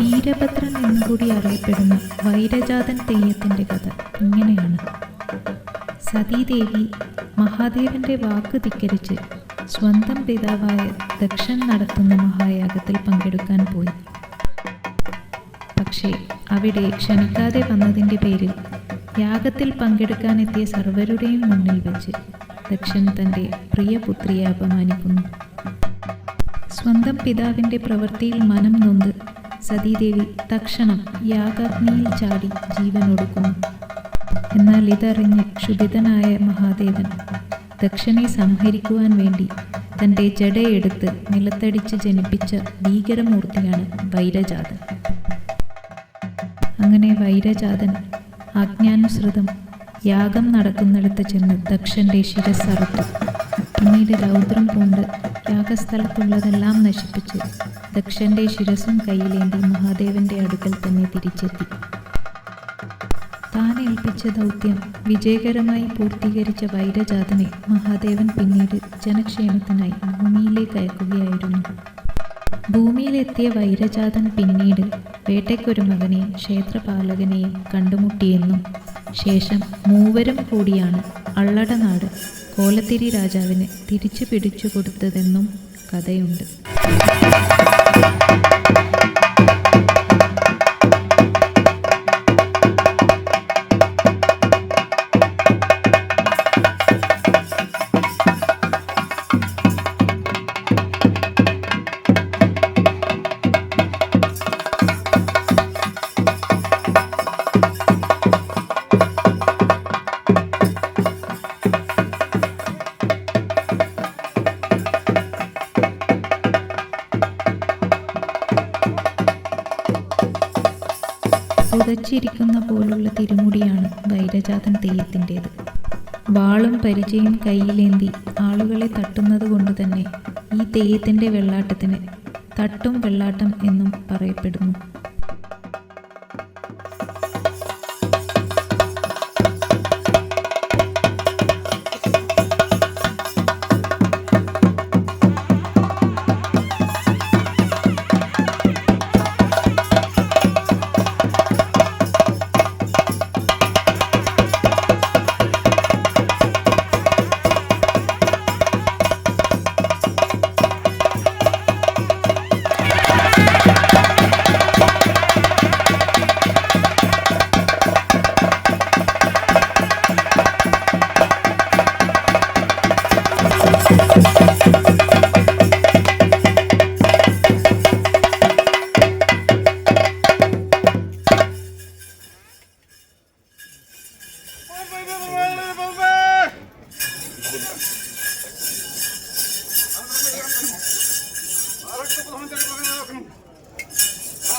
വീരഭദ്രൻ എന്നുകൂടി അറിയപ്പെടുന്ന വൈരജാതൻ തെയ്യത്തിന്റെ കഥ ഇങ്ങനെയാണ്. സതീദേവി മഹാദേവന്റെ വാക്ക് ധിക്കരിച്ച് സ്വന്തം പിതാവായ ദക്ഷൻ നടത്തുന്ന മഹായാഗത്തിൽ പങ്കെടുക്കാൻ പോയി. പക്ഷേ അവിടെ ക്ഷണിക്കാതെ വന്നതിന്റെ പേരിൽ യാഗത്തിൽ പങ്കെടുക്കാനെത്തിയ സർവരുടെയും മുന്നിൽ വെച്ച് ദക്ഷൻ തന്റെ പ്രിയപുത്രിയെ അപമാനിക്കുന്നു. സ്വന്തം പിതാവിന്റെ പ്രവൃത്തിയിൽ മനം നൊന്ത് സതീദേവി തക്ഷണം യാഗാഗ്നിയിൽ ചാടി ജീവൻ ഒടുക്കുന്നു. എന്നാൽ ഇതറിഞ്ഞ് ക്ഷുഭിതനായ മഹാദേവൻ ദക്ഷനെ സംഹരിക്കുവാൻ വേണ്ടി തന്റെ ജടയെടുത്ത് നിലത്തടിച്ച് ജനിപ്പിച്ച ഭീകരമൂർത്തിയാണ് വൈരജാതൻ. അങ്ങനെ വൈരജാതൻ ആജ്ഞാനുസൃതം യാഗം നടക്കുന്നിടത്ത് ചെന്ന് ദക്ഷന്റെ ശിരസ്സറുത്തു. പിന്നീട് രൗദ്രം പൂണ്ട് യാഗസ്ഥലത്തുള്ളതെല്ലാം നശിപ്പിച്ച് ദക്ഷന്റെ ശിരസും കയ്യിലേന്തി മഹാദേവന്റെ അടുക്കൽ തന്നെ തിരിച്ചെത്തി. താൻ ഏൽപ്പിച്ച ദൗത്യം വിജയകരമായി പൂർത്തീകരിച്ച വൈരജാതനെ മഹാദേവൻ പിന്നീട് ജനക്ഷേമത്തിനായി ഭൂമിയിലേക്ക് അയക്കുകയായിരുന്നു. ഭൂമിയിലെത്തിയ വൈരജാതൻ പിന്നീട് വേട്ടയ്ക്കൊരു മകനെയും ക്ഷേത്രപാലകനെയും കണ്ടുമുട്ടിയെന്നും ശേഷം മൂവരും കൂടിയാണ് അള്ളടനാട് കോലത്തിരി രാജാവിന് തിരിച്ചു പിടിച്ചു കൊടുത്തതെന്നും കഥയുണ്ട്. പുതച്ചിരിക്കുന്ന പോലുള്ള തിരുമുടിയാണ് വൈരജാതൻ തെയ്യത്തിന്റേത്. വാളും പരിചയും കയ്യിലേന്തി ആളുകളെ തട്ടുന്നത് കൊണ്ട് തന്നെ ഈ തെയ്യത്തിന്റെ വെള്ളാട്ടത്തിന് തട്ടും വെള്ളാട്ടം എന്നും പറയപ്പെടുന്നു.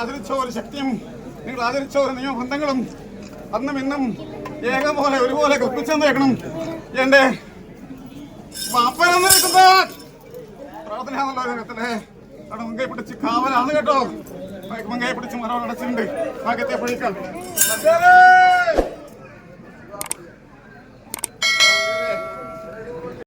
ആദരിച്ച ഒരു ശക്തിയും നിങ്ങൾ ആദരിച്ച ഒരു നിയമബന്ധങ്ങളും അന്നും ഇന്നും ഏകം പോലെ ഒരുപോലെ കൽപ്പിച്ചെന്നേക്കണം എന്റെ മുങ്കൈ പിടിച്ച് കാവലാണ് കേട്ടോ. മുങ്കൈ പിടിച്ച് മരം അടച്ചിട്ടുണ്ട് ഭാഗ്യത്തെ പിടിക്കാം